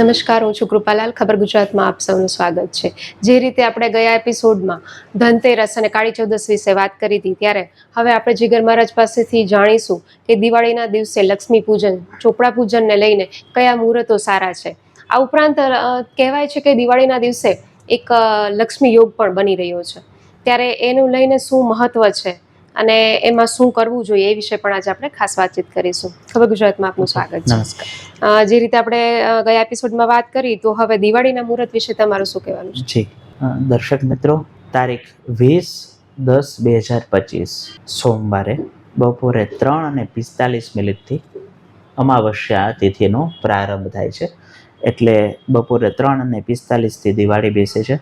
નમસ્કાર, હું છું કૃપાલાલ. ખબર ગુજરાતમાં આપ સૌનું સ્વાગત છે. જે રીતે આપણે ગયા એપિસોડમાં ધનતેરસ અને કાળી ચૌદસ વિશે વાત કરી હતી, ત્યારે હવે આપણે જીગર મહારાજ પાસેથી જાણીશું કે દિવાળીના દિવસે લક્ષ્મી પૂજન, ચોપડા પૂજનને લઈને કયા મુહૂર્તો સારા છે. આ ઉપરાંત કહેવાય છે કે દિવાળીના દિવસે એક લક્ષ્મી યોગ પણ બની રહ્યો છે. ત્યારે એનું લઈને શું મહત્વ છે? અને એમાં શું કરવું જોઈએ એ વિશે પણ આજે આપણે ખાસ વાતચીત કરીશું. ખબર ગુજરાતમાં આપનું સ્વાગત છે. નમસ્કાર. જે રીતે આપણે ગયા એપિસોડમાં વાત કરી તો હવે દિવાળીના મુહૂર્ત વિશે તમારું શું કહેવાનું છે? જી. દર્શક મિત્રો તારીખ વીસ દસ બે હજાર પચીસ સોમવારે બપોરે ત્રણ અને પિસ્તાલીસ મિનિટથી અમાવસ્યા તિથિનો પ્રારંભ થાય છે. એટલે બપોરે ત્રણ અને પિસ્તાલીસથી દિવાળી બેસે છે.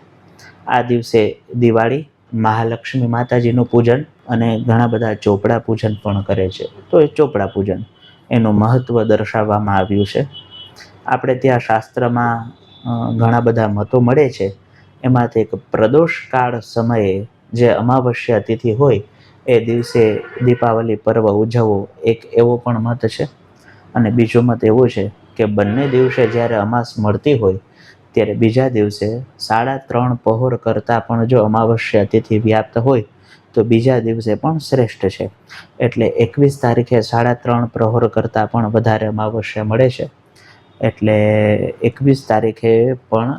આ દિવસે દિવાળી મહાલક્ષ્મી માતાજીનું પૂજન અને ઘણા બધા ચોપડા પૂજન પણ કરે છે. તો એ ચોપડા પૂજન એનું મહત્ત્વ દર્શાવવામાં આવ્યું છે. આપણે ત્યાં શાસ્ત્રમાં ઘણા બધા મતો મળે છે. એમાંથી એક પ્રદોષકાળ સમયે જે અમાવસ્યા તિથિ હોય, એ દિવસે દીપાવલી પર્વ ઉજવવો એક એવો પણ મત છે. અને બીજો મત એવો છે કે બંને દિવસે જ્યારે અમાસ મળતી હોય ત્યારે બીજા દિવસે સાડા ત્રણ પહોર કરતાં પણ જો અમાવસ્યા તિથિ વ્યાપ્ત હોય, તો બીજા દિવસે પણ શ્રેષ્ઠ છે. એટલે એકવીસ તારીખે સાડા ત્રણ પ્રહોર કરતાં પણ વધારે અમાવસ્યા મળે છે. એટલે એકવીસ તારીખે પણ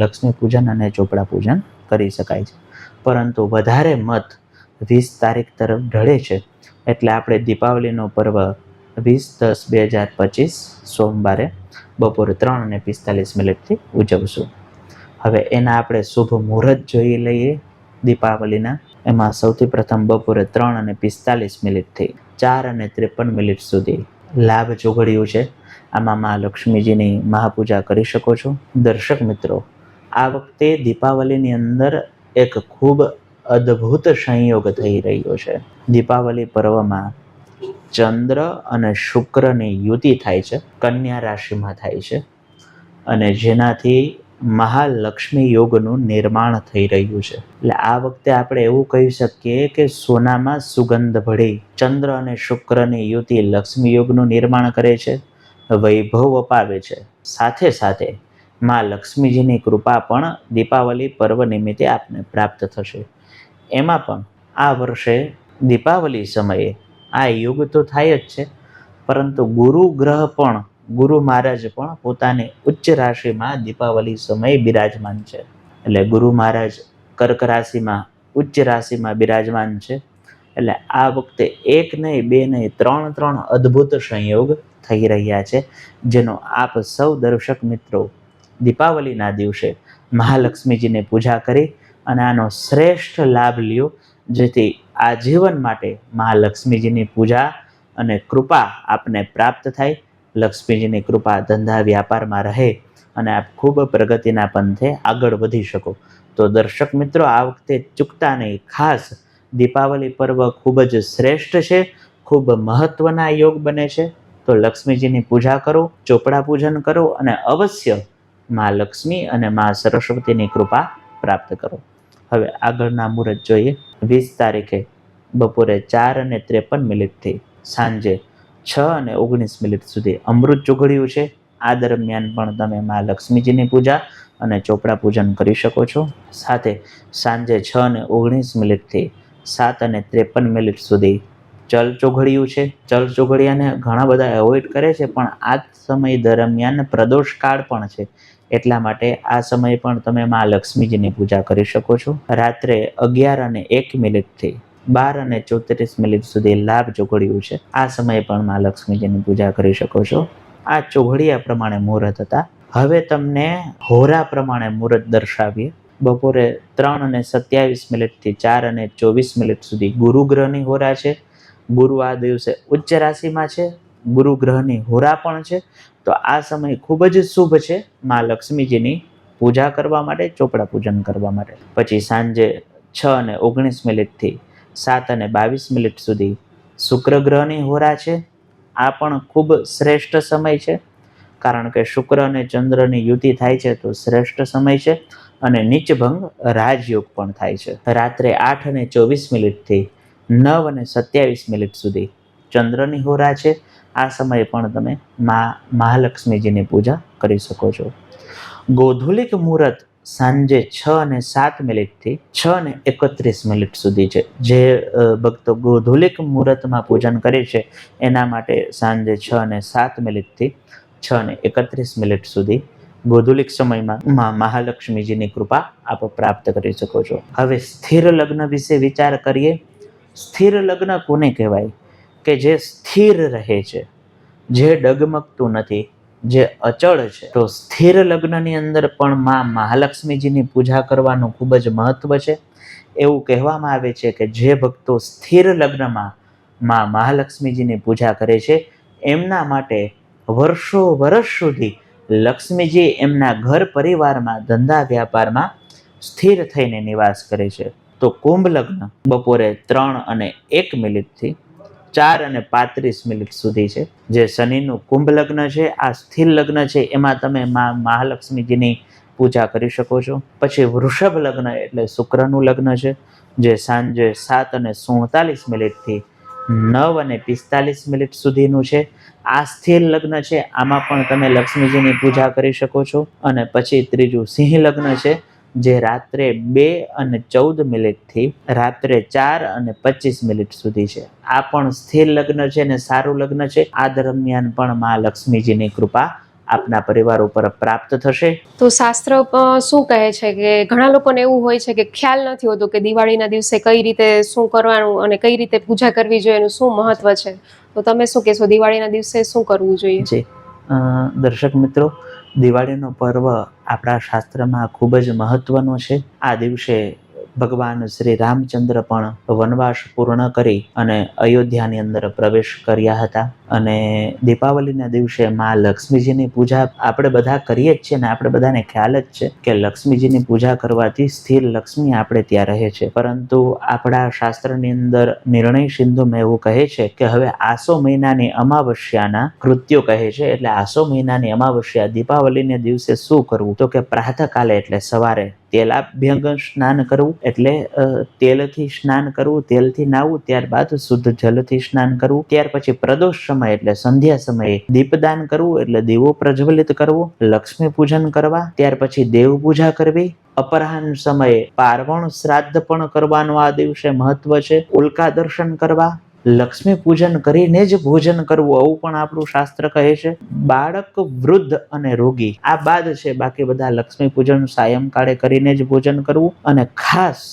લક્ષ્મી પૂજન અને ચોપડા પૂજન કરી શકાય છે. પરંતુ વધારે મત વીસ તારીખ તરફ ઢળે છે. એટલે આપણે દીપાવલીનો પર્વ વીસ દસ બે હજાર પચીસ સોમવારે બપોરે ત્રણ અને પિસ્તાલીસ મિનિટથી ઉજવશું. હવે એના આપણે શુભ મુહૂર્ત જોઈ લઈએ દીપાવલીના. એમાં સૌથી પ્રથમ બપોરે ત્રણ અને પિસ્તાલીસ મિનિટથી ચાર અને ત્રેપન મિનિટ સુધી લાભ ચોઘડ્યું છે. આમાં મા લક્ષ્મીજીની મહાપૂજા કરી શકો છો. દર્શક મિત્રો, આ વખતે દીપાવલીની અંદર એક ખૂબ અદ્ભુત સંયોગ થઈ રહ્યો છે. દીપાવલી પર્વમાં ચંદ્ર અને શુક્રની યુતિ થાય છે, કન્યા રાશિમાં થાય છે અને જેનાથી મહાલક્ષ્મી યોગનું નિર્માણ થઈ રહ્યું છે. એટલે આ વખતે આપણે એવું કહી શકીએ કે સોનામાં સુગંધ ભળી ચંદ્ર અને શુક્રની યુતિ લક્ષ્મી યોગનું નિર્માણ કરે છે, વૈભવ અપાવે છે. સાથે સાથે માં લક્ષ્મીજીની કૃપા પણ દીપાવલી પર્વ નિમિત્તે આપને પ્રાપ્ત થશે. એમાં પણ આ વર્ષે દીપાવલી સમયે આ યુગ તો થાય જ છે. પરંતુ ગુરુ ગ્રહ પણ, ગુરુ મહારાજ પણ પોતાની ઉચ્ચ રાશિમાં દીપાવલી સમયે બિરાજમાન છે. એટલે ગુરુ મહારાજ કર્ક રાશિમાં, ઉચ્ચ રાશિમાં બિરાજમાન છે. એટલે આ વખતે એક નહીં, બે નહીં, ત્રણ ત્રણ અદ્ભુત સંયોગ થઈ રહ્યા છે, જેનો આપ સૌ દર્શક મિત્રો દીપાવલીના દિવસે મહાલક્ષ્મીજીને પૂજા કરી અને આનો શ્રેષ્ઠ લાભ લ્યો જેથી આજીવન માટે મહાલક્ષ્મીજીની પૂજા અને કૃપા આપને પ્રાપ્ત થાય. લક્ષ્મીજીની કૃપા ધંધા વ્યાપારમાં રહે અને આપ ખૂબ પ્રગતિના પંથે આગળ વધી શકો. તો દર્શક મિત્રો, આ વખતે ચૂકતા નહીં ખાસ દીપાવલી પર્વ ખૂબ જ શ્રેષ્ઠ છે, ખૂબ મહત્વના યોગ બને છે. તો લક્ષ્મીજીની પૂજા કરો, ચોપડા પૂજન કરો અને અવશ્ય મા લક્ષ્મી અને મા સરસ્વતીની કૃપા પ્રાપ્ત કરો. હવે આગળના મુહૂર્ત જોઈએ. વીસ તારીખે બપોરે ચાર અને ત્રેપન મિનિટથી સાંજે છ અને ઓગણીસ મિનિટ સુધી અમૃત ચોઘડ્યું છે. આ દરમિયાન પણ તમે માં લક્ષ્મીજીની પૂજા અને ચોપડા પૂજન કરી શકો છો. સાથે સાંજે છ અને ઓગણીસ મિનિટથી સાત અને ત્રેપન મિનિટ સુધી ચલ ચોઘડિયું છે. ચલ ચોઘડિયાને ઘણા બધા એવોઇડ કરે છે, પણ આ સમય દરમિયાન પ્રદોષ કાળ પણ છે. એટલા માટે આ સમયે પણ તમે મા લક્ષ્મીજીની પૂજા કરી શકો છો. રાત્રે અગિયાર અને એક મિનિટથી બાર અને ચોત્રીસ મિનિટ સુધી લાભ ચોઘડિયું છે. આ સમયે પણ મા લક્ષ્મીજીની પૂજા કરી શકો છો. આ ચોઘડિયા પ્રમાણે મુહૂર્ત હતા. હવે તમને હોરા પ્રમાણે મુહૂર્ત દર્શાવીએ. બપોરે ત્રણ અને સત્યાવીસ મિનિટથી ચાર અને ચોવીસ મિનિટ સુધી ગુરુ ગ્રહની હોરા છે. ગુરુ આ દિવસે ઉચ્ચ રાશિમાં છે, ગુરુ ગ્રહની હોરા પણ છે. તો આ સમય ખૂબ જ શુભ છે માં લક્ષ્મીજીની પૂજા કરવા માટે, ચોપડા પૂજન કરવા માટે. પછી સાંજે છ અને ઓગણીસ મિનિટથી સાત અને બાવીસ મિનિટ સુધી શુક્ર ગ્રહની હોરા છે. આ પણ ખૂબ શ્રેષ્ઠ સમય છે. કારણ કે શુક્ર અને ચંદ્રની યુતિ થાય છે તો શ્રેષ્ઠ સમય છે અને નીચભંગ રાજયોગ પણ થાય છે. રાત્રે આઠ અને ચોવીસ મિનિટથી નવ અને સત્યાવીસ મિનિટ સુધી ચંદ્રની હોરા છે. આ સમયે પણ તમે મા, મહાલક્ષ્મીજીની પૂજા કરી શકો છો. ગોધુલિક મુહૂર્ત સાંજે છ અને સાત મિનિટથી છ અને એકત્રીસ મિનિટ સુધી છે. જે ભક્તો ગોધુલિક મુહૂર્તમાં પૂજન કરે છે, એના માટે સાંજે છ અને સાત મિનિટથી છ અને એકત્રીસ મિનિટ સુધી ગોધુલિક સમયમાં માં, મહાલક્ષ્મીજીની કૃપા આપ પ્રાપ્ત કરી શકો છો. હવે સ્થિર લગ્ન વિશે વિચાર કરીએ. સ્થિર લગ્ન કોને કહેવાય? કે જે સ્થિર રહે છે, જે ડગમગતું નથી, જે અચળ છે. તો સ્થિર લગ્નની અંદર પણ માં મહાલક્ષ્મીજીની પૂજા કરવાનું ખૂબ જ મહત્વ છે. એવું કહેવામાં આવે છે કે જે ભક્તો સ્થિર લગ્નમાં માં મહાલક્ષ્મીજીની પૂજા કરે છે, એમના માટે વર્ષો વર્ષ સુધી લક્ષ્મીજી એમના ઘર પરિવારમાં ધંધા વ્યાપારમાં સ્થિર થઈને નિવાસ કરે છે. તો કુંભ લગ્ન બપોરે ત્રણ અને એક મિનિટથી ચાર અને પાંત્રીસ મિનિટ સુધી છે. જે શનિનું કુંભ લગ્ન છે, આ સ્થિર લગ્ન છે, એમાં તમે મા મહાલક્ષ્મીજીની પૂજા કરી શકો છો. પછી વૃષભ લગ્ન એટલે શુક્રનું લગ્ન છે, જે સાંજે સાત અને સુડતાલીસ મિનિટથી નવ અને પિસ્તાલીસ મિનિટ સુધીનું છે. આ સ્થિર લગ્ન છે, આમાં પણ તમે લક્ષ્મીજીની પૂજા કરી શકો છો. અને પછી ત્રીજું સિંહ લગ્ન છે જે રાત્રે બે અને ચૌદ મિનિટથી રાત્રે ચાર અને પચીસ મિનિટ સુધી છે. આ પણ સ્થિર લગ્ન છે ને સારું લગ્ન છે. આ દરમિયાન પણ મા લક્ષ્મીજીની કૃપા આપના પરિવાર ઉપર પ્રાપ્ત થશે. તો શાસ્ત્ર શું કહે છે કે ઘણા લોકોને એવું હોય છે કે ખ્યાલ નથી હોતો કે દિવાળીના દિવસે કઈ રીતે શું કરવાનું અને કઈ રીતે પૂજા કરવી જોઈએ એનું શું મહત્વ છે? તો તમે શું કહેશો? દિવાળીના દિવસે શું કરવું જોઈએ? જે. દર્શક મિત્રો દિવાળીનો પર્વ આપણા શાસ્ત્રમાં ખૂબ જ મહત્વનો છે. આ દિવસે ભગવાન શ્રી રામચંદ્ર પણ વનવાસ પૂર્ણ કરી અને અયોધ્યાની અંદર પ્રવેશ કર્યા હતા. અને દીપાવલીના દિવસે માં લક્ષ્મીજીની પૂજા આપણે બધા કરીએ જ છીએ ને આપણે બધાને ખ્યાલ જ છે કે લક્ષ્મીજીની પૂજા કરવાથી સ્થિર લક્ષ્મી આપણે ત્યાં રહે છે. પરંતુ આપણા શાસ્ત્રની અંદર નિર્ણય સિંધુમાં એવું કહે છે કે હવે આસો મહિનાની અમાવસ્યાના કૃત્યો કહે છે. એટલે આસો મહિનાની અમાવસ્યા દીપાવલીને દિવસે શું કરવું? તો કે પ્રાતઃકાલે એટલે સવારે તેલાભ્યંગ સ્નાન કરવું એટલે તેલથી સ્નાન કરવું, તેલથી નાહવું, ત્યારબાદ શુદ્ધ જલથી સ્નાન કરવું, ત્યાર પછી પ્રદોષ સમય એટલે સંધ્યા સમયે દીપદાન કરવું એટલે દીવો પ્રજ્વલિત કરવો, લક્ષ્મી પૂજન કરવા, ત્યાર પછી દેવ પૂજા કરવી, અપરાહન સમયે પાર્વણ શ્રાદ્ધ પણ કરવાનું આ દિવસે મહત્વ છે, ઉલ્કા દર્શન કરવા લક્ષ્મી પૂજન કરીને જ ભોજન કરવું, આવું પણ આપણું શાસ્ત્ર કહે છે. બાળક વૃદ્ધ અને રોગી, આ બાદ છે બાકી બધા લક્ષ્મી પૂજન સાયંકાળે કરીને જ ભોજન કરવું અને ખાસ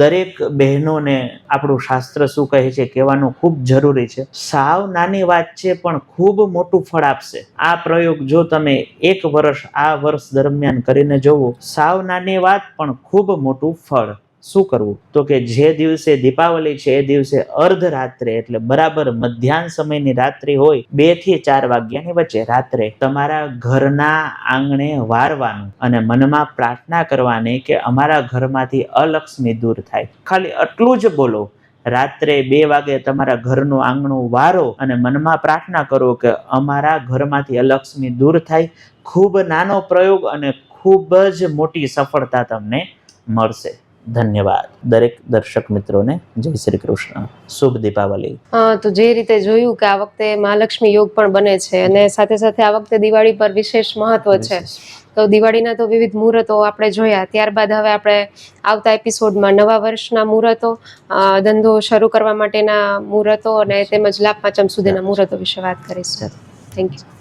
દરેક બહેનોને આપણું શાસ્ત્ર શું કહે છે કહેવાનું ખૂબ જરૂરી છે. સાવ નાની વાત છે પણ ખૂબ મોટું ફળ આપશે. આ પ્રયોગ જો તમે એક વર્ષ આ વર્ષ દરમિયાન કરીને જોવો, સાવ નાની વાત પણ ખૂબ મોટું ફળ. શું કરવું? તો કે જે દિવસે દીપાવલી છે, એ દિવસે અર્ધ રાત્રે એટલે બરાબર મધ્યાહન સમયની રાત્રિ હોય, બેથી ચાર વાગ્યાની વચ્ચે રાત્રે તમારા ઘરના આંગણે વારવાનું અને મનમાં પ્રાર્થના કરવાની કે અમારા ઘરમાંથી અલક્ષ્મી દૂર થાય. ખાલી આટલું જ બોલો. રાત્રે બે વાગે તમારા ઘરનું આંગણું વારો અને મનમાં પ્રાર્થના કરો કે અમારા ઘરમાંથી અલક્ષ્મી દૂર થાય. ખૂબ નાનો પ્રયોગ અને ખૂબ જ મોટી સફળતા તમને મળશે. ધન્યવાદ. દરેક દર્શક મિત્રોને જય શ્રી કૃષ્ણ. શુભ દીપાવલી. તો જે રીતે જોયું કે આ વખતે મહાલક્ષ્મી યોગ પણ બને છે અને સાથે સાથે આ વખતે દિવાળી પર વિશેષ મહત્વ છે. તો દિવાળીના તો વિવિધ મુહૂર્તો આપણે જોયા. ત્યારબાદ હવે આપણે આવતા એપિસોડમાં નવા વર્ષના મુહૂર્તો ધંધો શરૂ કરવા માટેના મુહૂર્તો અને તેમજ લાભ પાંચમ સુધીના મુહૂર્તો વિશે વાત કરીશું. Thank you